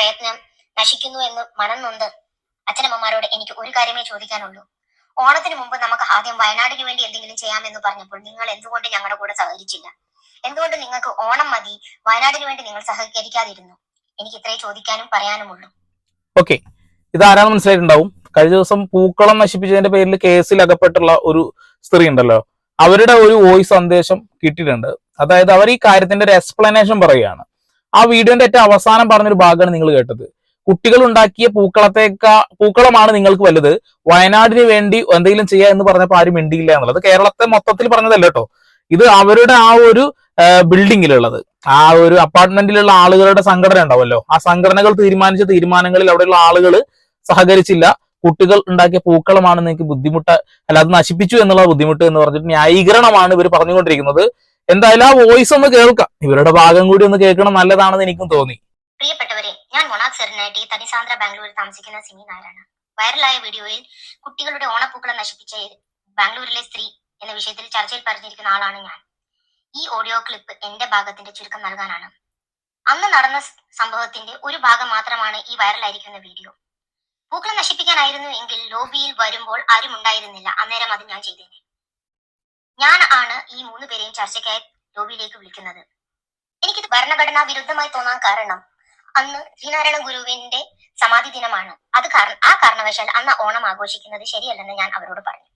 പ്രയത്നം നശിക്കുന്നു എന്ന് മനം നൊന്ത് അച്ഛനമ്മമാരോട് എനിക്ക് ഒരു കാര്യമേ ചോദിക്കാനുള്ളൂ. ഓണത്തിന് മുമ്പ് നമുക്ക് ആദ്യം വയനാടിന് വേണ്ടി എന്തെങ്കിലും ചെയ്യാമെന്ന് പറഞ്ഞപ്പോൾ നിങ്ങൾ എന്തുകൊണ്ട് ഞങ്ങളുടെ കൂടെ സഹകരിച്ചില്ല? എന്തുകൊണ്ട് നിങ്ങൾക്ക് ഓണം മതി വയനാടിന് വേണ്ടി നിങ്ങൾ സഹകരിക്കാതിരുന്നു? എനിക്ക് ഇത്രേ ചോദിക്കാനും പറയാനുമുള്ളൂ. ഓക്കെ ഇതാരാന്ന് മനസ്സിലായിട്ടുണ്ടാവും. കഴിഞ്ഞ ദിവസം പൂക്കളം നശിപ്പിച്ചതിന്റെ പേരിൽ കേസിൽ അകപ്പെട്ടുള്ള ഒരു സ്ത്രീ ഉണ്ടല്ലോ. അവരുടെ ഒരു വോയിസ് സന്ദേശം കിട്ടിയിട്ടുണ്ട്. അതായത് അവർ ഈ കാര്യത്തിന്റെ ഒരു എക്സ്പ്ലനേഷൻ പറയുകയാണ്. ആ വീഡിയോന്റെ ഏറ്റവും അവസാനം പറഞ്ഞൊരു ഭാഗമാണ് നിങ്ങൾ കേട്ടത്. കുട്ടികൾ ഉണ്ടാക്കിയ പൂക്കളത്തേക്കാ പൂക്കളമാണ് നിങ്ങൾക്ക് വലുത്. വയനാടിന് വേണ്ടി എന്തെങ്കിലും ചെയ്യുക എന്ന് പറഞ്ഞപ്പോൾ ആരും മിണ്ടിയില്ല എന്നുള്ളത്. കേരളത്തെ മൊത്തത്തിൽ പറഞ്ഞതല്ല കേട്ടോ. ഇത് അവരുടെ ആ ഒരു ബിൽഡിങ്ങിലുള്ളത്. ആ ഒരു അപ്പാർട്ട്മെന്റിലുള്ള ആളുകളുടെ സംഘടന ഉണ്ടാവുമല്ലോ. ആ സംഘടനകൾ തീരുമാനിച്ച തീരുമാനങ്ങളിൽ അവിടെയുള്ള ആളുകൾ സഹകരിച്ചില്ല. കുട്ടികൾ ഉണ്ടാക്കിയ പൂക്കളമാണ് നിങ്ങൾക്ക് ബുദ്ധിമുട്ട് അല്ല അത് നശിപ്പിച്ചു എന്നുള്ള ബുദ്ധിമുട്ട് എന്ന് പറഞ്ഞിട്ട് ന്യായീകരണമാണ് ഇവർ പറഞ്ഞുകൊണ്ടിരിക്കുന്നത്. എന്തായാലും ആ വോയിസ് ഒന്ന് കേൾക്കാം. ഇവരുടെ ഭാഗം കൂടി ഒന്ന് കേൾക്കണം നല്ലതാണെന്ന് എനിക്കും തോന്നി. പ്രിയപ്പെട്ടവരെ ഞാൻ മൊണാക് സെറിനായിട്ട് തനിസാന്ദ്ര ബാംഗ്ലൂരിൽ താമസിക്കുന്ന സിനി നായരാണ്. വൈറലായ വീഡിയോയിൽ കുട്ടികളുടെ ഓണപ്പൂക്കളം നശിപ്പിച്ച ബാംഗ്ലൂരിലെ സ്ത്രീ എന്ന വിഷയത്തിൽ ചർച്ചയിൽ പറഞ്ഞിരിക്കുന്ന ആളാണ് ഞാൻ. ഈ ഓഡിയോ ക്ലിപ്പ് എന്റെ ഭാഗത്തിന്റെ ചുരുക്കം നൽകാനാണ്. അന്ന് നടന്ന സംഭവത്തിന്റെ ഒരു ഭാഗം മാത്രമാണ് ഈ വൈറലായിരിക്കുന്ന വീഡിയോ. പൂക്കൾ നശിപ്പിക്കാനായിരുന്നു എങ്കിൽ ലോബിയിൽ വരുമ്പോൾ ആരും ഉണ്ടായിരുന്നില്ല. അന്നേരം അത് ഞാൻ ചെയ്തേനെ. ഞാൻ ആണ് ഈ മൂന്ന് പേരെയും ചർച്ചയ്ക്കായി ലോബിയിലേക്ക് വിളിക്കുന്നത്. എനിക്കിത് ഭരണഘടനാ വിരുദ്ധമായി തോന്നാൻ കാരണം അന്ന് ശ്രീനാരായണ ഗുരുവിന്റെ സമാധി ദിനമാണ്. അത് ആ കാരണവശാൽ അന്ന് ഓണം ആഘോഷിക്കുന്നത് ശരിയല്ലെന്ന് ഞാൻ അവരോട് പറഞ്ഞു.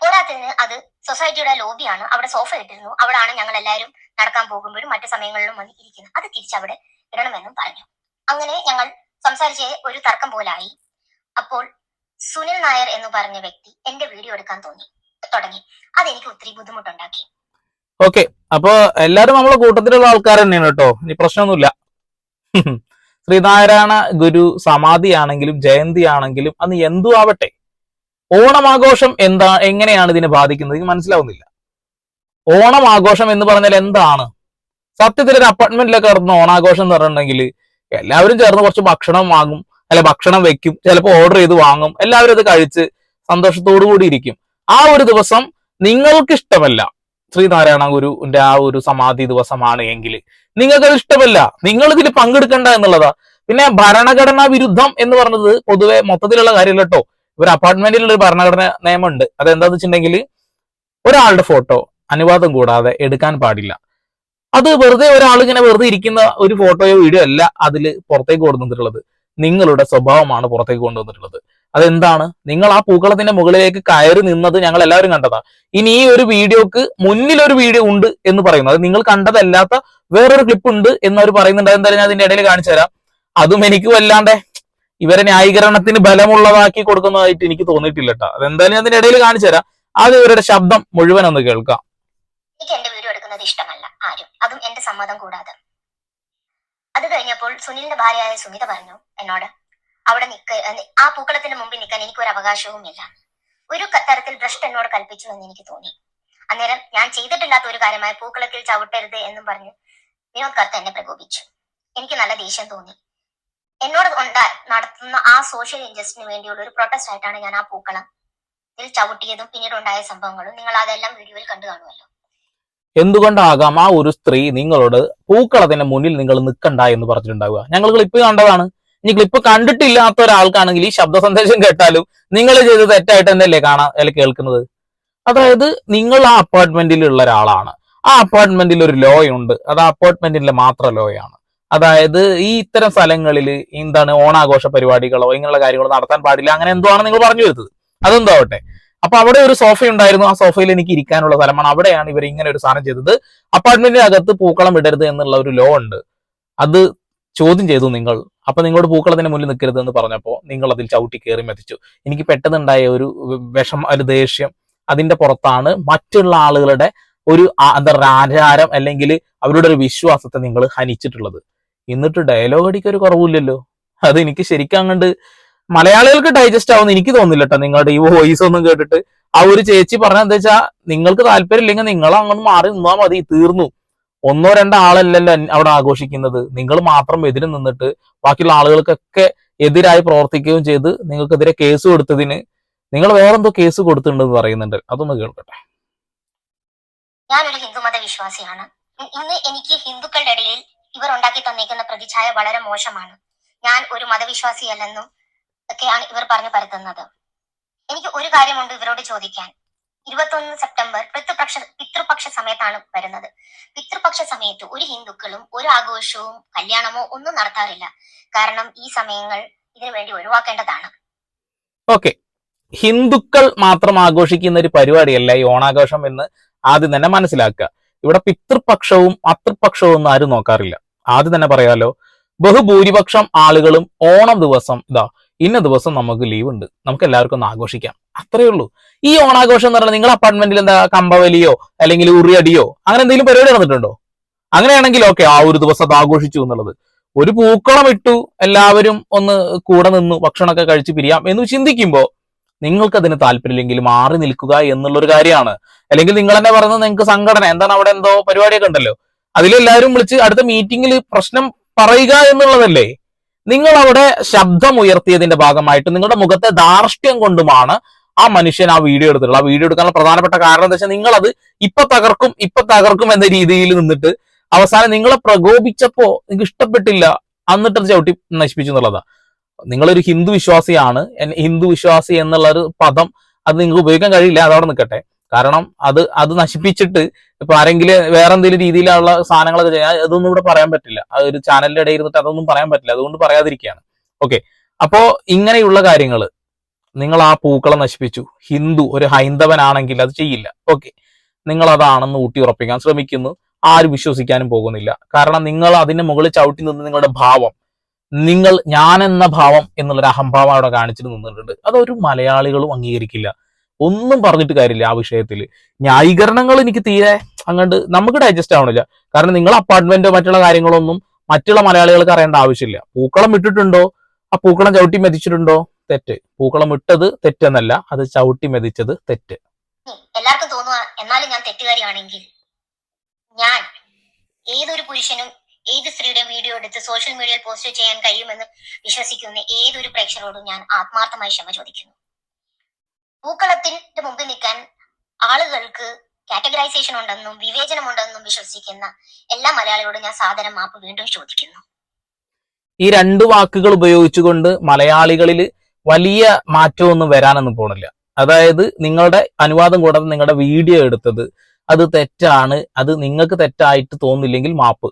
പോരാത്തതിന് അത് സൊസൈറ്റിയുടെ ലോബിയാണ്. അവിടെ സോഫ ഇട്ടിരുന്നു. അവിടാണ് ഞങ്ങൾ എല്ലാവരും നടക്കാൻ പോകുമ്പോഴും മറ്റു സമയങ്ങളിലും വന്ന് ഇരിക്കുന്നത്. അത് തിരിച്ചവിടെ ഇടണമെന്നും പറഞ്ഞു. അങ്ങനെ ഞങ്ങൾ സംസാരിച്ച് ഒരു തർക്കം പോലായി. അപ്പോൾ സുനിൽ നായർ എന്ന് പറഞ്ഞ വ്യക്തി എന്റെ വീഡിയോ എടുക്കാൻ തോന്നി. തുടങ്ങി. അതെനിക്ക് ഒത്തിരി ബുദ്ധിമുട്ടുണ്ടാക്കി. ഓക്കെ അപ്പൊ എല്ലാരും നമ്മളെ കൂട്ടത്തിലുള്ള ആൾക്കാർ തന്നെയാണ് കേട്ടോ. ഇനി പ്രശ്നമൊന്നുമില്ല. ശ്രീനാരായണ ഗുരു സമാധി ആണെങ്കിലും ജയന്തി ആണെങ്കിലും അന്ന് എന്തു ആവട്ടെ ഓണമാഘോഷം എന്താ എങ്ങനെയാണ് ഇതിനെ ബാധിക്കുന്നത്? എനിക്ക് മനസ്സിലാവുന്നില്ല. ഓണം ആഘോഷം എന്ന് പറഞ്ഞാൽ എന്താണ്? സത്യത്തിൽ ഒരു അപ്പാർട്ട്മെന്റിലൊക്കെ നടന്ന ഓണാഘോഷം എന്ന് പറഞ്ഞിട്ടുണ്ടെങ്കിൽ എല്ലാവരും ചേർന്ന് കുറച്ച് ഭക്ഷണം വാങ്ങും. അല്ലെ ഭക്ഷണം വെക്കും. ചിലപ്പോൾ ഓർഡർ ചെയ്ത് വാങ്ങും. എല്ലാവരും അത് കഴിച്ച് സന്തോഷത്തോടു കൂടി ഇരിക്കും. ആ ഒരു ദിവസം നിങ്ങൾക്ക് ഇഷ്ടമല്ല ശ്രീനാരായണ ഗുരുവിന്റെ ആ ഒരു സമാധി ദിവസമാണ് എങ്കിൽ നിങ്ങൾക്ക് അത് ഇഷ്ടമല്ല. നിങ്ങൾ ഇതിൽ പങ്കെടുക്കണ്ട എന്നുള്ളതാ. പിന്നെ ഭരണഘടനാ വിരുദ്ധം എന്ന് പറഞ്ഞത് പൊതുവെ മൊത്തത്തിലുള്ള കാര്യമില്ല കേട്ടോ ഒരു അപ്പാർട്ട്മെന്റിലുള്ള ഒരു ഭരണഘടന നിയമമുണ്ട്. അതെന്താന്ന് വെച്ചിട്ടുണ്ടെങ്കിൽ ഒരാളുടെ ഫോട്ടോ അനുവാദം കൂടാതെ എടുക്കാൻ പാടില്ല. അത് വെറുതെ ഒരാൾ ഇങ്ങനെ വെറുതെ ഇരിക്കുന്ന ഒരു ഫോട്ടോയോ വീഡിയോ അല്ല അതിൽ പുറത്തേക്ക് കൊണ്ടുവന്നിട്ടുള്ളത്. നിങ്ങളുടെ സ്വഭാവമാണ് പുറത്തേക്ക് കൊണ്ടുവന്നിട്ടുള്ളത്. അതെന്താണ്? നിങ്ങൾ ആ പൂക്കളത്തിന്റെ മുകളിലേക്ക് കയറി നിന്നത് ഞങ്ങൾ എല്ലാവരും കണ്ടതാ. ഇനി ഈ ഒരു വീഡിയോക്ക് മുന്നിൽ ഒരു വീഡിയോ ഉണ്ട് എന്ന് പറയുന്നു. അത് നിങ്ങൾ കണ്ടതല്ലാത്ത വേറൊരു ക്ലിപ്പ് ഉണ്ട് എന്ന് അവർ പറയുന്നുണ്ട് എന്തായാലും ഞാൻ അതിന്റെ ഇടയിൽ കാണിച്ചു തരാം. അതും എനിക്ക് വല്ലാണ്ട് ഇവരെ ന്യായീകരണത്തിന് ബലമുള്ളതാക്കി കൊടുക്കുന്നതായിട്ട് എനിക്ക് തോന്നിയിട്ടില്ല കേട്ടോ അതെന്തായാലും ഞാൻ അതിന്റെ ഇടയിൽ കാണിച്ചു തരാം. ആദ്യം ഇവരുടെ ശബ്ദം മുഴുവൻ ഒന്ന് കേൾക്കാം. എനിക്ക് വീഡിയോ എടുക്കുന്നത് ഇഷ്ടമല്ല. ആരും. അതും സമ്മതം കൂടാതെ. അത് കഴിഞ്ഞപ്പോൾ സുനിലിന്റെ ഭാര്യയായ സുമിത പറഞ്ഞു എന്നോട് അവിടെ നിക്ക ആ പൂക്കളത്തിന് മുമ്പിൽ നിൽക്കാൻ എനിക്ക് എനിക്കൊരു അവകാശവുമില്ല. ഒരു തരത്തിൽ ഭ്രഷ്ട് എന്നോട് കൽപ്പിച്ചു എന്ന് എനിക്ക് തോന്നി. അന്നേരം ഞാൻ ചെയ്തിട്ടില്ലാത്ത ഒരു കാര്യമായ പൂക്കളത്തിൽ ചവിട്ടരുത് എന്നും പറഞ്ഞ് വിനോദ് കർത്ത എന്നെ പ്രകോപിച്ചു. എനിക്ക് നല്ല ദേഷ്യം തോന്നി. എന്നോട് ഉണ്ടാ നടത്തുന്ന ആ സോഷ്യൽ ഇൻജസ്റ്റിന് വേണ്ടിയുള്ള ഒരു പ്രൊട്ടസ്റ്റ് ആയിട്ടാണ് ഞാൻ ആ പൂക്കളം ഇതിൽ ചവിട്ടിയതും പിന്നീട് ഉണ്ടായ സംഭവങ്ങളും നിങ്ങൾ അതെല്ലാം വീഡിയോയിൽ കണ്ടു കാണുമല്ലോ. എന്തുകൊണ്ടാകാം ആ ഒരു സ്ത്രീ നിങ്ങളോട് പൂക്കളത്തിന്റെ മുന്നിൽ നിങ്ങൾ നിൽക്കണ്ട എന്ന് പറഞ്ഞിട്ടുണ്ടാവുക? ഞങ്ങൾ ക്ലിപ്പ് കണ്ടതാണ്. ഇനി ക്ലിപ്പ് കണ്ടിട്ടില്ലാത്ത ഒരാൾക്കാണെങ്കിൽ ഈ ശബ്ദ സന്ദേശം കേട്ടാലും നിങ്ങൾ ചെയ്ത് തെറ്റായിട്ട് തന്നെയല്ലേ കാണാൻ അല്ലെ കേൾക്കുന്നത്? അതായത് നിങ്ങൾ ആ അപ്പാർട്ട്മെന്റിൽ ഉള്ള ഒരാളാണ്. ആ അപ്പാർട്ട്മെന്റിൽ ഒരു ലോ ഉണ്ട് അത് ആ അപ്പാർട്ട്മെന്റിലെ മാത്രം ലോയാണ്. അതായത് ഈ ഇത്തരം സ്ഥലങ്ങളിൽ എന്താണ് ഓണാഘോഷ പരിപാടികളോ ഇങ്ങനെയുള്ള കാര്യങ്ങളോ നടത്താൻ പാടില്ല. അങ്ങനെ എന്തോ ആണ് നിങ്ങൾ പറഞ്ഞു വരുന്നത്. അതെന്താവട്ടെ? അപ്പൊ അവിടെ ഒരു സോഫ ഉണ്ടായിരുന്നു. ആ സോഫയിൽ എനിക്ക് ഇരിക്കാനുള്ള സ്ഥലമാണ്. അവിടെയാണ് ഇവർ ഇങ്ങനെ ഒരു സാധനം ചെയ്തത്. അപ്പാർട്ട്മെന്റിന്റെ അകത്ത് പൂക്കളം ഇടരുത് എന്നുള്ള ഒരു ലോ ഉണ്ട്. അത് ചോദ്യം ചെയ്തു നിങ്ങൾ. അപ്പൊ നിങ്ങളോട് പൂക്കളത്തിന് മുന്നിൽ നിൽക്കരുത് എന്ന് പറഞ്ഞപ്പോൾ നിങ്ങൾ അതിൽ ചവിട്ടി കയറി മെതിച്ചു. എനിക്ക് പെട്ടെന്നുണ്ടായ ഒരു വിഷം ഒരു ദേഷ്യം അതിന്റെ പുറത്താണ് മറ്റുള്ള ആളുകളുടെ ഒരു എന്താ പറയുക ആചാരം അല്ലെങ്കിൽ അവരുടെ ഒരു വിശ്വാസത്തെ നിങ്ങൾ ഹനിച്ചിട്ടുള്ളത്. എന്നിട്ട് ഡയലോഗ് അടിക്ക് ഒരു കുറവില്ലല്ലോ അത് എനിക്ക് ശരിക്കും അങ്ങോട്ട് മലയാളികൾക്ക് ഡൈജസ്റ്റ് ആവുമെന്ന് എനിക്ക് തോന്നില്ല കേട്ടോ നിങ്ങളുടെ ഈ വോയിസ് ഒന്നും കേട്ടിട്ട് ആ ഒരു ചേച്ചി പറഞ്ഞ എന്താ വെച്ചാൽ നിങ്ങൾക്ക് താല്പര്യം ഇല്ലെങ്കിൽ നിങ്ങൾ അങ്ങോട്ട് മാറി നിന്നാൽ മതി തീർന്നു. ഒന്നോ രണ്ടോ ആളല്ലല്ലോ അവിടെ ആഘോഷിക്കുന്നത്. നിങ്ങൾ മാത്രം എതിര് നിന്നിട്ട് ബാക്കിയുള്ള ആളുകൾക്കൊക്കെ എതിരായി പ്രവർത്തിക്കുകയും ചെയ്ത് നിങ്ങൾക്കെതിരെ കേസ് കൊടുത്തതിന് നിങ്ങൾ വേറെന്തോ കേസ് കൊടുത്തിട്ടുണ്ടെന്ന് പറയുന്നുണ്ട്. അതൊന്ന് കേൾക്കട്ടെ. ഞാനൊരു ഹിന്ദുമത വിശ്വാസിയാണ് ഇന്ന് എനിക്ക് ഹിന്ദുക്കളുടെ ഇടയിൽ ഇവർ ഉണ്ടാക്കി തന്നേക്കുന്ന പ്രതിച്ഛായ വളരെ മോശമാണ്. ഞാൻ ഒരു മതവിശ്വാസിയല്ലെന്നും ഒക്കെയാണ് ഇവർ പറഞ്ഞു പരത്തുന്നത്. എനിക്ക് ഒരു കാര്യമുണ്ട് ഇവരോട് ചോദിക്കാൻ. ഇരുപത്തൊന്ന് സെപ്റ്റംബർ പിതൃപക്ഷ പിതൃപക്ഷ സമയത്താണ് വരുന്നത്. പിതൃപക്ഷ സമയത്ത് ഒരു ഹിന്ദുക്കളും ഒരു ആഘോഷവും കല്യാണമോ ഒന്നും നടത്താറില്ല. കാരണം ഈ സമയങ്ങൾ ഇതിനു വേണ്ടി ഒഴിവാക്കേണ്ടതാണ്. ഓക്കെ. ഹിന്ദുക്കൾ മാത്രം ആഘോഷിക്കുന്ന ഒരു പരിപാടിയല്ല ഈ ഓണാഘോഷം എന്ന് ആദ്യം തന്നെ മനസ്സിലാക്കുക. ഇവിടെ പിതൃപക്ഷവും അതൃപക്ഷവും ഒന്നും ആരും നോക്കാറില്ല. ആദ്യം തന്നെ പറയാലോ ബഹുഭൂരിപക്ഷം ആളുകളും ഓണം ദിവസം ഇതാ ഇന്ന ദിവസം നമുക്ക് ലീവ് ഉണ്ട് നമുക്ക് എല്ലാവർക്കും ഒന്ന് ആഘോഷിക്കാം. അത്രേ ഉള്ളൂ. ഈ ഓണാഘോഷം എന്ന് പറഞ്ഞാൽ നിങ്ങളുടെ അപ്പാർട്ട്മെന്റിൽ എന്താ കമ്പവലിയോ അല്ലെങ്കിൽ ഉറിയടിയോ അങ്ങനെ എന്തെങ്കിലും പരിപാടി നടന്നിട്ടുണ്ടോ? അങ്ങനെയാണെങ്കിൽ ഓക്കെ ആ ഒരു ദിവസം ആഘോഷിച്ചു എന്നുള്ളത്. ഒരു പൂക്കളം ഇട്ടു എല്ലാവരും ഒന്ന് കൂടെ നിന്നു ഭക്ഷണമൊക്കെ കഴിച്ച് പിരിയാം എന്ന് ചിന്തിക്കുമ്പോൾ നിങ്ങൾക്ക് അതിന് താല്പര്യമില്ലെങ്കിൽ മാറി നിൽക്കുക എന്നുള്ളൊരു കാര്യമാണ്. അല്ലെങ്കിൽ നിങ്ങൾ തന്നെ പറയുന്നത് നിങ്ങൾക്ക് സംഘടന എന്താണ് അവിടെ എന്തോ പരിപാടിയൊക്കെ ഉണ്ടല്ലോ. അതിലെല്ലാവരും വിളിച്ച് അടുത്ത മീറ്റിംഗിൽ പ്രശ്നം പറയുക എന്നുള്ളതല്ലേ. നിങ്ങൾ അവിടെ ശബ്ദം ഉയർത്തിയതിന്റെ ഭാഗമായിട്ട് നിങ്ങളുടെ മുഖത്തെ ധാർഷ്ട്യം കൊണ്ടുമാണ് ആ മനുഷ്യൻ ആ വീഡിയോ എടുത്തിട്ടുള്ളത് ആ വീഡിയോ എടുക്കാനുള്ള പ്രധാനപ്പെട്ട കാരണം എന്താ വെച്ചാൽ നിങ്ങളത് ഇപ്പൊ തകർക്കും ഇപ്പൊ തകർക്കും എന്ന രീതിയിൽ നിന്നിട്ട് അവസാനം നിങ്ങളെ പ്രകോപിച്ചപ്പോ നിങ്ങൾക്ക് ഇഷ്ടപ്പെട്ടില്ല എന്നിട്ട് അത് ചവിട്ടി നശിപ്പിച്ചു എന്നുള്ളതാ. നിങ്ങളൊരു ഹിന്ദു വിശ്വാസിയാണ് ഹിന്ദു വിശ്വാസി എന്നുള്ള ഒരു പദം അത് നിങ്ങൾക്ക് ഉപയോഗിക്കാൻ കഴിയില്ല അതവിടെ നിൽക്കട്ടെ കാരണം അത് അത് നശിപ്പിച്ചിട്ട് ഇപ്പൊ ആരെങ്കിലും വേറെ എന്തെങ്കിലും രീതിയിലുള്ള സാധനങ്ങളൊക്കെ ചെയ്യാൻ അതൊന്നും ഇവിടെ പറയാൻ പറ്റില്ല. ആ ഒരു ചാനലിന്റെ ഇടയിൽ ഇരുന്നിട്ട് അതൊന്നും പറയാൻ പറ്റില്ല അതുകൊണ്ട് പറയാതിരിക്കുകയാണ്. ഓക്കെ അപ്പോ ഇങ്ങനെയുള്ള കാര്യങ്ങൾ നിങ്ങൾ ആ പൂക്കളെ നശിപ്പിച്ചു. ഹിന്ദു ഒരു ഹൈന്ദവനാണെങ്കിൽ അത് ചെയ്യില്ല. ഓക്കെ നിങ്ങൾ അതാണെന്ന് ഊട്ടി ഉറപ്പിക്കാൻ ശ്രമിക്കുന്നു. ആരും വിശ്വസിക്കാനും പോകുന്നില്ല. കാരണം നിങ്ങൾ അതിന്റെ മുകളിൽ ചവിട്ടി നിന്ന് നിങ്ങളുടെ ഭാവം നിങ്ങൾ ഞാൻ എന്ന ഭാവം എന്നുള്ളൊരു അഹംഭാവം അവിടെ കാണിച്ചിട്ട് നിന്നിട്ടുണ്ട്. അതൊരു മലയാളികളും അംഗീകരിക്കില്ല. ഒന്നും പറഞ്ഞിട്ട് കാര്യമില്ല ആ വിഷയത്തിൽ. ന്യായീകരണങ്ങൾ എനിക്ക് തീരെ അങ്ങോട്ട് നമുക്ക് ഡൈജസ്റ്റ് ആവണില്ല. കാരണം നിങ്ങൾ അപ്പാർട്ട്മെന്റോ മറ്റുള്ള കാര്യങ്ങളൊന്നും മറ്റുള്ള മലയാളികൾക്ക് അറിയേണ്ട ആവശ്യമില്ല. പൂക്കളം ഇട്ടിട്ടുണ്ടോ? ആ പൂക്കളം ചവിട്ടി മെതിച്ചിട്ടുണ്ടോ? തെറ്റ്. പൂക്കളം ഇട്ടത് തെറ്റെന്നല്ല അത് ചവിട്ടി മെതിച്ചത് തെറ്റ്. എല്ലാവർക്കും തോന്നുക എന്നാലും ഞാൻ തെറ്റുകാരിയാണെങ്കിൽ ഞാൻ ഏതൊരു പുരുഷനും ഏത് സ്ത്രീയുടെ വീഡിയോ എടുത്ത് സോഷ്യൽ മീഡിയയിൽ പോസ്റ്റ് ചെയ്യാൻ കഴിയുമെന്ന് വിശ്വസിക്കുന്ന ഏതൊരു പ്രേക്ഷകരോടും ഞാൻ ആത്മാർത്ഥമായി ക്ഷമ ചോദിക്കുന്നു. പൂക്കളത്തിന്റെ മുമ്പിൽ നിൽക്കാൻ ആളുകൾക്ക് കാറ്റഗറൈസേഷൻ ഉണ്ടെന്നും വിവേചനമുണ്ടെന്നും വിശ്വസിക്കുന്ന എല്ലാ മലയാളികളോടും ഞാൻ സാധനം മാപ്പ് വീണ്ടും ചോദിക്കുന്നു. ഈ രണ്ട് വാക്കുകൾ ഉപയോഗിച്ചുകൊണ്ട് മലയാളികളിൽ വലിയ മാറ്റമൊന്നും വരാനൊന്നും പോണില്ല. അതായത് നിങ്ങളുടെ അനുവാദം കൂടാതെ നിങ്ങളുടെ വീഡിയോ എടുത്തത് അത് തെറ്റാണ് അത് നിങ്ങൾക്ക് തെറ്റായിട്ട് തോന്നില്ലെങ്കിൽ മാപ്പ്.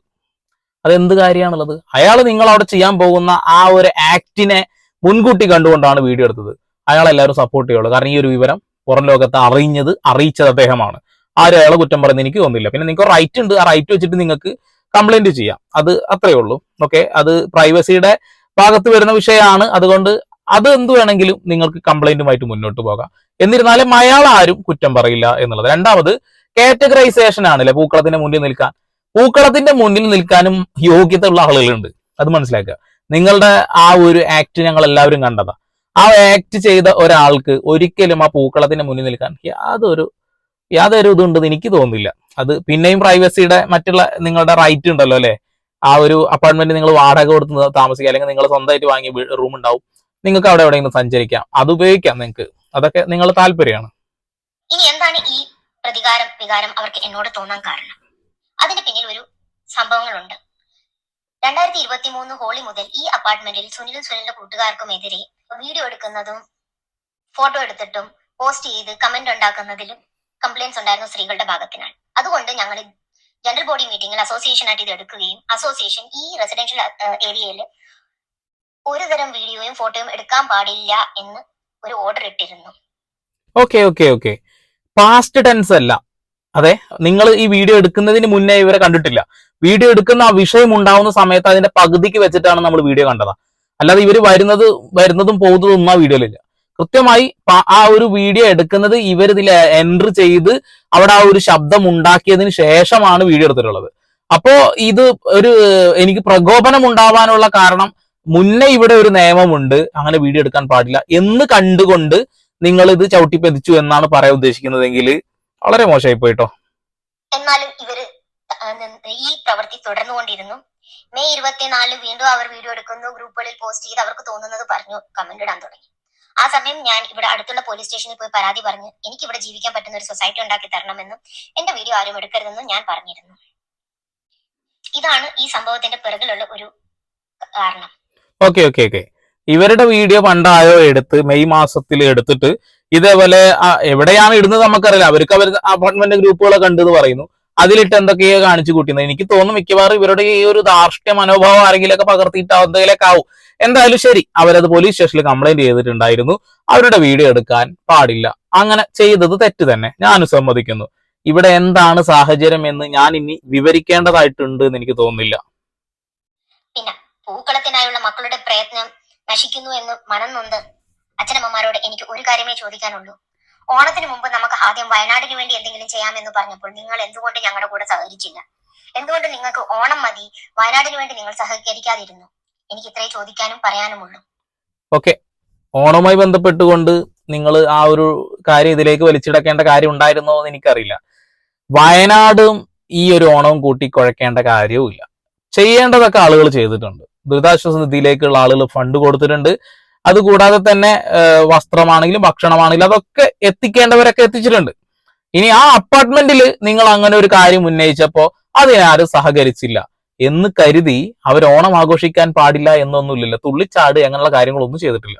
അതെന്ത് കാര്യമാണുള്ളത്? അയാൾ നിങ്ങൾ അവിടെ ചെയ്യാൻ പോകുന്ന ആ ഒരു ആക്ടിനെ മുൻകൂട്ടി കണ്ടുകൊണ്ടാണ് വീഡിയോ എടുത്തത്. അയാൾ എല്ലാവരും സപ്പോർട്ട് ചെയ്യുള്ളൂ. കാരണം ഈ ഒരു വിവരം പുറം ലോകത്ത് അറിഞ്ഞത് അറിയിച്ചത് അദ്ദേഹമാണ്. ആരും അയാളെ കുറ്റം പറയുന്നത് എനിക്ക് തോന്നില്ല. പിന്നെ നിങ്ങൾക്ക് റൈറ്റ് ഉണ്ട്. ആ റൈറ്റ് വെച്ചിട്ട് നിങ്ങൾക്ക് കംപ്ലൈന്റ് ചെയ്യാം. അത് അത്രയേ ഉള്ളൂ. ഓക്കെ അത് പ്രൈവസിയുടെ ഭാഗത്ത് വരുന്ന വിഷയമാണ്. അതുകൊണ്ട് അത് എന്ത് വേണമെങ്കിലും നിങ്ങൾക്ക് കംപ്ലൈന്റുമായിട്ട് മുന്നോട്ട് പോകാം. എന്നിരുന്നാലും അയാൾ ആരും കുറ്റം പറയില്ല എന്നുള്ളത്. രണ്ടാമത് കാറ്റഗറൈസേഷൻ ആണല്ലേ പൂക്കളത്തിന്റെ മുന്നിൽ നിൽക്കാൻ. പൂക്കളത്തിന്റെ മുന്നിൽ നിൽക്കാനും യോഗ്യത ഉള്ള ആളുകളുണ്ട്. അത് മനസ്സിലാക്കുക. നിങ്ങളുടെ ആ ഒരു ആക്ട് ഞങ്ങൾ എല്ലാവരും കണ്ടതാ. ആ ആക്ട് ചെയ്ത ഒരാൾക്ക് ഒരിക്കലും ആ പൂക്കളത്തിന്റെ മുന്നിൽ നിൽക്കാൻ യാതൊരു യാതൊരു ഇതുണ്ടെന്ന് എനിക്ക് തോന്നുന്നില്ല. അത് പിന്നെയും പ്രൈവസിയുടെ മറ്റുള്ള നിങ്ങളുടെ റൈറ്റ് ഉണ്ടല്ലോ അല്ലെ? ആ ഒരു അപ്പാർട്ട്മെന്റ് നിങ്ങൾ വാടക കൊടുത്ത് താമസിക്കുക. അല്ലെങ്കിൽ നിങ്ങൾ സ്വന്തമായിട്ട് വാങ്ങിയ റൂം ഉണ്ടാവും. നിങ്ങൾക്ക് അവിടെ എവിടെയെങ്കിലും സഞ്ചരിക്കാം. അത് ഉപയോഗിക്കാം നിങ്ങൾക്ക്. അതൊക്കെ നിങ്ങളുടെ താല്പര്യമാണ്. ഇനി എന്താണ് ഈ പ്രതികാരം വികാരം അവർക്ക് എന്നോട് തോന്നാൻ കാരണം? അതിന് പിന്നിൽ ഒരു സംഭവങ്ങളുണ്ട്. രണ്ടായിരത്തി ഇരുപത്തി മൂന്ന് ഹോളി മുതൽ ഈ അപ്പാർട്ട്മെന്റിൽ സുനിലും സുനിലിന്റെ കൂട്ടുകാർക്കും എതിരെ വീഡിയോ എടുക്കുന്നതും ഫോട്ടോ എടുത്തിട്ടും പോസ്റ്റ് ചെയ്ത് കമന്റ് ഉണ്ടാക്കുന്നതിലും കംപ്ലൈൻസ് ഉണ്ടായിരുന്നു സ്ത്രീകളുടെ ഭാഗത്തിനാണ്. അതുകൊണ്ട് ഞങ്ങൾ ജനറൽ ബോഡി മീറ്റിംഗിൽ അസോസിയേഷൻ ആയിട്ട് ഇത് എടുക്കുകയും അസോസിയേഷൻ ഈ റെസിഡൻഷ്യൽ ഏരിയയിൽ ഒരു തരം വീഡിയോയും ഫോട്ടോയും എടുക്കാൻ പാടില്ല എന്ന് ഒരു ഓർഡർ ഇട്ടിരുന്നു. Okay okay okay past tense അല്ല. അതെ നിങ്ങൾ ഈ വീഡിയോ എടുക്കുന്നതിന് മുന്നേ ഇവരെ കണ്ടിട്ടില്ല. വീഡിയോ എടുക്കുന്ന ആ വിഷയം ഉണ്ടാവുന്ന സമയത്ത് അതിന്റെ പകുതിക്ക് വെച്ചിട്ടാണ് നമ്മൾ വീഡിയോ കണ്ടത്. അല്ലാതെ ഇവർ വരുന്നത് വരുന്നതും പോകുന്നതും ഒന്നും ആ വീഡിയോയിലില്ല കൃത്യമായി ആ ഒരു വീഡിയോ എടുക്കുന്നത് ഇവർ ഇതിൽ എൻട്രി ചെയ്ത് അവിടെ ആ ഒരു ശബ്ദം ഉണ്ടാക്കിയതിന് ശേഷമാണ് വീഡിയോ എടുത്തിട്ടുള്ളത്. അപ്പോ ഇത് ഒരു എനിക്ക് പ്രകോപനം ഉണ്ടാവാനുള്ള കാരണം മുന്നേ ഇവിടെ ഒരു നിയമമുണ്ട് അങ്ങനെ വീഡിയോ എടുക്കാൻ പാടില്ല. എന്ന് കണ്ടുകൊണ്ട് നിങ്ങൾ ഇത് ചവിട്ടിപ്പതിച്ചു എന്നാണ് പറയാൻ ഉദ്ദേശിക്കുന്നതെങ്കിൽ വളരെ മോശമായി പോയിട്ടോ എന്നാലും ഇവർ ഈ പ്രവൃത്തി തുടർന്നുകൊണ്ടിരുന്നു. മെയ് ഇരുപത്തിനാലിന് വീണ്ടും അവർ വീഡിയോ എടുക്കുന്നു. ഗ്രൂപ്പുകളിൽ പോസ്റ്റ് ചെയ്ത് അവർക്ക് തോന്നുന്നത് പറഞ്ഞു കമന്റ് ഇടാൻ തുടങ്ങി. ആ സമയം ഞാൻ ഇവിടെ അടുത്തുള്ള പോലീസ് സ്റ്റേഷനിൽ പോയി പരാതി പറഞ്ഞു എനിക്ക് ഇവിടെ ജീവിക്കാൻ പറ്റുന്ന ഒരു സൊസൈറ്റി ഉണ്ടാക്കി തരണമെന്നും എന്റെ വീഡിയോ ആരും എടുക്കരുതെന്നും ഞാൻ പറഞ്ഞിരുന്നു. ഇതാണ് ഈ സംഭവത്തിന്റെ പിറകിലുള്ള ഒരു കാരണം. ഓക്കെ ഓക്കെ ഓക്കെ ഇവരുടെ വീഡിയോ പണ്ടായോ എടുത്ത് മെയ് മാസത്തിൽ എടുത്തിട്ട് ഇതേപോലെ എവിടെയാണ് ഇടുന്നത് നമുക്കറിയില്ല. അവർക്ക് അവർ അപ്പാർട്ട്മെന്റ് ഗ്രൂപ്പുകളെ കണ്ടെന്ന് പറയുന്നു. അതിലിട്ട് എന്തൊക്കെയോ കാണിച്ചു കൂട്ടുന്നത് എനിക്ക് തോന്നുന്നു മിക്കവാറും ഇവരുടെ ഈ ഒരു ധാർഷ്ട്യ മനോഭാവം ആരെങ്കിലൊക്കെ പകർത്തിയിട്ട് എന്തെങ്കിലുമൊക്കെ ആവും. എന്തായാലും ശരി അവരത് പോലീസ് സ്റ്റേഷനിൽ കംപ്ലൈന്റ് ചെയ്തിട്ടുണ്ടായിരുന്നു. അവരുടെ വീഡിയോ എടുക്കാൻ പാടില്ല. അങ്ങനെ ചെയ്തത് തെറ്റ് തന്നെ. ഞാൻ സമ്മതിക്കുന്നു. ഇവിടെ എന്താണ് സാഹചര്യം എന്ന് ഞാൻ ഇനി വിവരിക്കേണ്ടതായിട്ടുണ്ട് എന്ന് എനിക്ക് തോന്നുന്നില്ല. പൂക്കളത്തിനായുള്ള മക്കളുടെ പ്രയത്നം നശിക്കുന്നു എന്ന് മനം നൊന്ത് അച്ഛനമ്മമാരോട് എനിക്ക് ഒരു കാര്യമേ ചോദിക്കാനുള്ളൂ. ഓണത്തിന് മുമ്പ് നമുക്ക് ആദ്യം വയനാടിന് വേണ്ടി എന്തെങ്കിലും ചെയ്യാമെന്ന് പറഞ്ഞപ്പോൾ നിങ്ങൾ എന്തുകൊണ്ട് ഞങ്ങളുടെ കൂടെ സഹകരിച്ചില്ല? എന്തുകൊണ്ട് നിങ്ങൾക്ക് ഓണം മതി വയനാടിന് വേണ്ടി നിങ്ങൾ സഹകരിക്കാതിരുന്നു? എനിക്ക് ഇത്രേ ചോദിക്കാനും പറയാനുമുള്ളൂ. ഓക്കെ. ഓണവുമായി ബന്ധപ്പെട്ടുകൊണ്ട് നിങ്ങൾ ആ ഒരു കാര്യം ഇതിലേക്ക് വലിച്ചിടക്കേണ്ട കാര്യം ഉണ്ടായിരുന്നോ എന്ന് എനിക്കറിയില്ല. വയനാടും ഈ ഒരു ഓണവും കൂട്ടി കുഴക്കേണ്ട കാര്യവുമില്ല. ചെയ്യേണ്ടതൊക്കെ ആളുകൾ ചെയ്തിട്ടുണ്ട്. ദുരിതാശ്വാസ നിധിയിലേക്കുള്ള ആളുകൾ ഫണ്ട് കൊടുത്തിട്ടുണ്ട്. അതുകൂടാതെ തന്നെ വസ്ത്രമാണെങ്കിലും ഭക്ഷണമാണെങ്കിലും അതൊക്കെ എത്തിക്കേണ്ടവരൊക്കെ എത്തിച്ചിട്ടുണ്ട്. ഇനി ആ അപ്പാർട്ട്മെന്റിൽ നിങ്ങൾ അങ്ങനെ ഒരു കാര്യം ഉന്നയിച്ചപ്പോ അതിനാരും സഹകരിച്ചില്ല. എന്ന് കരുതി അവർ ഓണം ആഘോഷിക്കാൻ പാടില്ല എന്നൊന്നുമില്ലല്ലോ. തുള്ളിച്ചാട് അങ്ങനെയുള്ള കാര്യങ്ങളൊന്നും ചെയ്തിട്ടില്ല.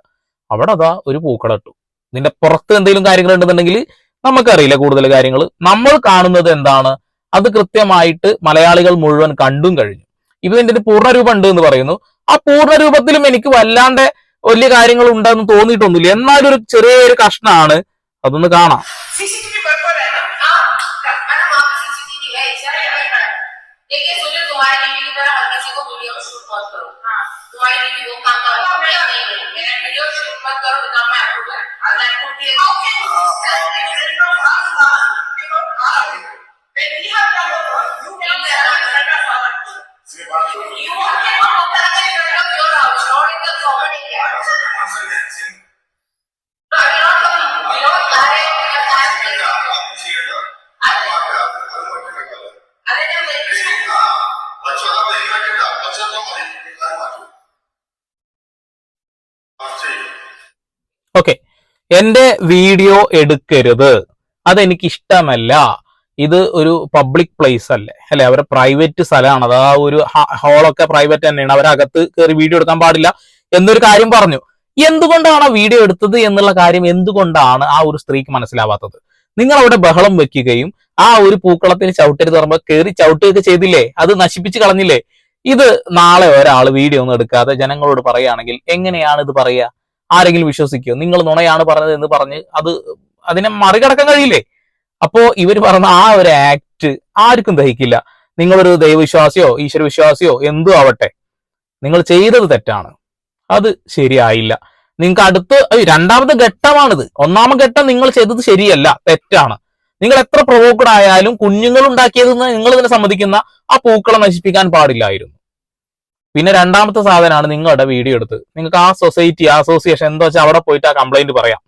അവിടെ അതാ ഒരു പൂക്കളട്ടു. ഇതിന്റെ പുറത്ത് എന്തെങ്കിലും കാര്യങ്ങൾ ഉണ്ടെന്നുണ്ടെങ്കിൽ നമുക്കറിയില്ല കൂടുതൽ കാര്യങ്ങൾ. നമ്മൾ കാണുന്നത് എന്താണ്? അത് കൃത്യമായിട്ട് മലയാളികൾ മുഴുവൻ കണ്ടും കഴിഞ്ഞു. ഇതിന്റെ ഒരു പൂർണ്ണരൂപം ഉണ്ട് എന്ന് പറയുന്നു ആ പൂർണ്ണരൂപത്തിലും എനിക്ക് വല്ലാണ്ട് വലിയ കാര്യങ്ങൾ ഉണ്ടെന്ന് തോന്നിയിട്ടൊന്നുമില്ല എന്നാലും ഒരു ചെറിയൊരു കഷ്ണാണ് അതൊന്ന് കാണാം सीसीटीवी बरबर है ना हाँ मैडम वहाँ पे सीसीटीवी है सारे है देखिए सुनिए तुम्हारी टीवी की तरह हर किसी को वीडियो में शूट मत करो हाँ तुम्हारी टीवी वो काम करो मैं नहीं करूँ मेरा वीडियो शूट मत करो बिना मैं अप्रूव है और मैं अप्रूव എന്റെ വീഡിയോ എടുക്കരുത്. അതെനിക്ക് ഇഷ്ടമല്ല ഇത് ഒരു പബ്ലിക് പ്ലേസ് അല്ലേ? അല്ലെ? അവരെ പ്രൈവറ്റ് സ്ഥലമാണ്. അത് ആ ഒരു ഹോളൊക്കെ പ്രൈവറ്റ് തന്നെയാണ്. അവരകത്ത് കയറി വീഡിയോ എടുക്കാൻ പാടില്ല എന്നൊരു കാര്യം പറഞ്ഞു. എന്തുകൊണ്ടാണ് ആ വീഡിയോ എടുത്തത് എന്നുള്ള കാര്യം എന്തുകൊണ്ടാണ് ആ ഒരു സ്ത്രീക്ക് മനസ്സിലാവാത്തത്? നിങ്ങൾ അവിടെ ബഹളം വെക്കുകയും ആ ഒരു പൂക്കളത്തിൽ ചവിട്ടരുത് പറയുമ്പോൾ കയറി ചവിട്ടുകയൊക്കെ ചെയ്തില്ലേ? അത് നശിപ്പിച്ച് കളഞ്ഞില്ലേ? ഇത് നാളെ ഒരാൾ വീഡിയോ ഒന്നും എടുക്കാതെ ജനങ്ങളോട് പറയുകയാണെങ്കിൽ എങ്ങനെയാണ് ഇത് പറയുക? ആരെങ്കിലും വിശ്വസിക്കുമോ നിങ്ങൾ നുണയാണ് പറഞ്ഞത് എന്ന് പറഞ്ഞ് അത് അതിനെ മറികടക്കാൻ കഴിയില്ലേ? അപ്പോ ഇവർ പറഞ്ഞ ആ ഒരു ആക്ട് ആർക്കും ദഹിക്കില്ല. നിങ്ങളൊരു ദൈവവിശ്വാസിയോ ഈശ്വര വിശ്വാസിയോ എന്തോ ആവട്ടെ. നിങ്ങൾ ചെയ്തത് തെറ്റാണ്. അത് ശരിയായില്ല. നിങ്ങൾക്ക് അടുത്ത് രണ്ടാമത്തെ ഘട്ടമാണിത്. ഒന്നാമത്തെ ഘട്ടം നിങ്ങൾ ചെയ്തത് ശരിയല്ല തെറ്റാണ്. നിങ്ങൾ എത്ര പ്രൊവോക്കഡ് ആയാലും കുഞ്ഞുങ്ങൾ ഉണ്ടാക്കിയതെന്ന് നിങ്ങൾ ഇതിനെ സമ്മതിക്കുന്ന ആ പൂക്കളെ നശിപ്പിക്കാൻ പാടില്ലായിരുന്നു. പിന്നെ രണ്ടാമത്തെ സാധനമാണ് നിങ്ങളുടെ വീഡിയോ എടുത്ത്. നിങ്ങൾക്ക് ആ സൊസൈറ്റി അസോസിയേഷൻ എന്താ വെച്ചാൽ അവിടെ പോയിട്ട് ആ കംപ്ലൈന്റ് പറയാം.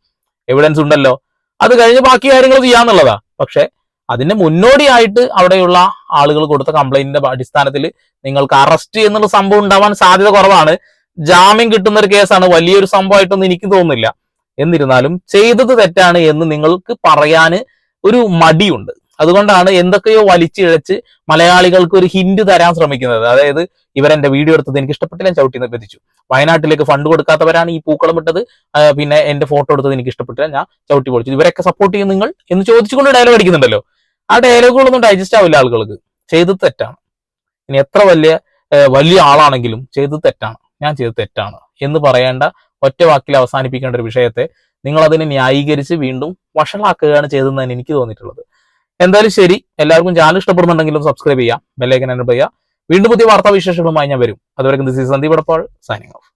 എവിഡൻസ് ഉണ്ടല്ലോ. അത് കഴിഞ്ഞ് ബാക്കി കാര്യങ്ങൾ ചെയ്യാന്നുള്ളതാ. പക്ഷെ അതിന്റെ മുന്നോടിയായിട്ട് അവിടെയുള്ള ആളുകൾ കൊടുത്ത കംപ്ലൈന്റിന്റെ അടിസ്ഥാനത്തിൽ നിങ്ങൾക്ക് അറസ്റ്റ് എന്നുള്ള സംഭവം ഉണ്ടാവാൻ സാധ്യത കുറവാണ്. ജാമ്യം കിട്ടുന്ന ഒരു കേസാണ്. വലിയൊരു സംഭവമായിട്ടൊന്നും എനിക്ക് തോന്നുന്നില്ല. എന്നിരുന്നാലും ചെയ്തത് തെറ്റാണ് എന്ന് നിങ്ങൾക്ക് പറയാന് ഒരു മടിയുണ്ട്. അതുകൊണ്ടാണ് എന്തൊക്കെയോ വലിച്ചിഴച്ച് മലയാളികൾക്ക് ഒരു ഹിന്റ് തരാൻ ശ്രമിക്കുന്നത്. അതായത് ഇവരെന്റെ വീഡിയോ എടുത്തത് എനിക്ക് ഇഷ്ടപ്പെട്ടില്ല ചവിട്ടി നിർബന്ധിച്ചു വയനാട്ടിലേക്ക് ഫണ്ട് കൊടുക്കാത്തവരാണ് ഈ പൂക്കളം ഇട്ടത്. പിന്നെ എന്റെ ഫോട്ടോ എടുത്തത് എനിക്ക് ഇഷ്ടപ്പെട്ടില്ല ഞാൻ ചവിട്ടി പൊളിച്ചു. ഇവരൊക്കെ സപ്പോർട്ട് ചെയ്യും നിങ്ങൾ എന്ന് ചോദിച്ചുകൊണ്ട് ഡയലോഗ് അടിക്കുന്നുണ്ടല്ലോ. ആ ഡയലോഗുകളൊന്നും ഡൈജസ്റ്റ് ആവില്ല ആളുകൾക്ക്. ചെയ്തത് തെറ്റാണ്. ഇനി എത്ര വലിയ വലിയ ആളാണെങ്കിലും ചെയ്തത് തെറ്റാണ്. ഞാൻ ചെയ്തത് തെറ്റാണ്. എന്ന് പറയേണ്ട ഒറ്റ വാക്കിൽ അവസാനിപ്പിക്കേണ്ട ഒരു വിഷയത്തെ നിങ്ങൾ അതിനെ ന്യായീകരിച്ച് വീണ്ടും വഷളാക്കുകയാണ് ചെയ്തതെന്നാണ് എനിക്ക് തോന്നിയിട്ടുള്ളത്. എന്തായാലും ശരി. എല്ലാവർക്കും ചാനൽ ഇഷ്ടപ്പെടുന്നുണ്ടെങ്കിലും സബ്സ്ക്രൈബ് ചെയ്യാം ബെല്ലൈക്കൻ എനബിൾ ചെയ്യുക. വീണ്ടും പുതിയ വാർത്താ വിശേഷങ്ങളുമായി ഞാൻ വരും. അതുവരെ this Sandeep Edappal signing off